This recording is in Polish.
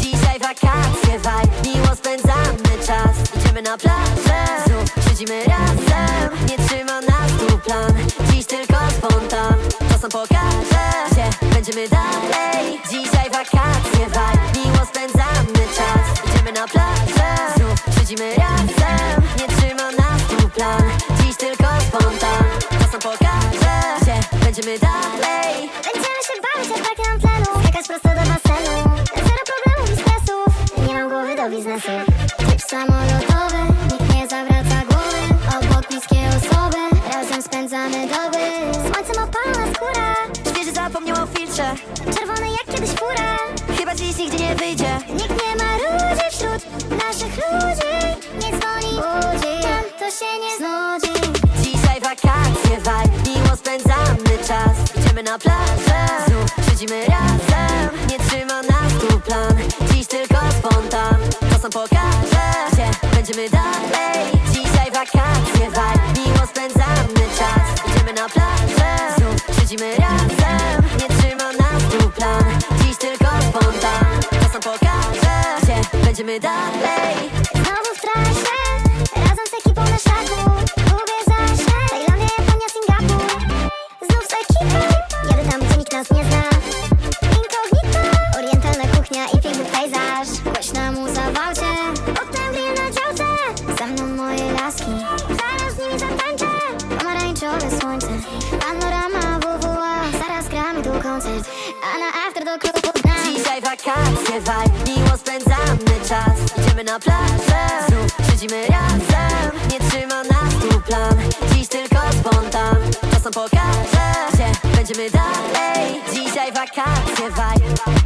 Dzisiaj wakacje, vibe, miło spędzamy czas. Idziemy na plażę, znów siedzimy razem. Nie trzyma nas tu plan. Będziemy dalej. Będziemy się bawić jak brakiem tlenu Skakać prosto do basenu. Zero problemów i stresów. Nie mam głowy do biznesu. Typ samolotowy Nikt nie zawraca głowy. Obok bliskie osoby Razem spędzamy doby. Słońcem opalona skóra Świeży zapomniał o filtrze. Czerwony jak kiedyś fura Chyba dziś nigdzie nie wyjdzie. Nikt nie ma ludzi wśród naszych ludzi. Nie dzwoni budzi Ten to się nie znudzi. Dzisiaj wakacje vibe Miło spędzamy Idziemy na plażę. Znów siedzimy razem. Nie trzyma nas tu plan. Dziś tylko spontan. Czasem pokażę Gdzie będziemy dalej? Dzisiaj wakacje vibe Miło spędzamy czas. Idziemy na plażę. Znów siedzimy razem. Nie trzyma nas tu plan. Dziś tylko spontan. Czasem pokażę Gdzie będziemy dalej? Znowu w A na after do Dzisiaj wakacje vibe, miło spędzamy czas. Idziemy na plażę, znów siedzimy razem. Nie trzyma nas tu plan, dziś tylko spontan. Czasem pokażę, gdzie będziemy dalej. Dzisiaj wakacje vibe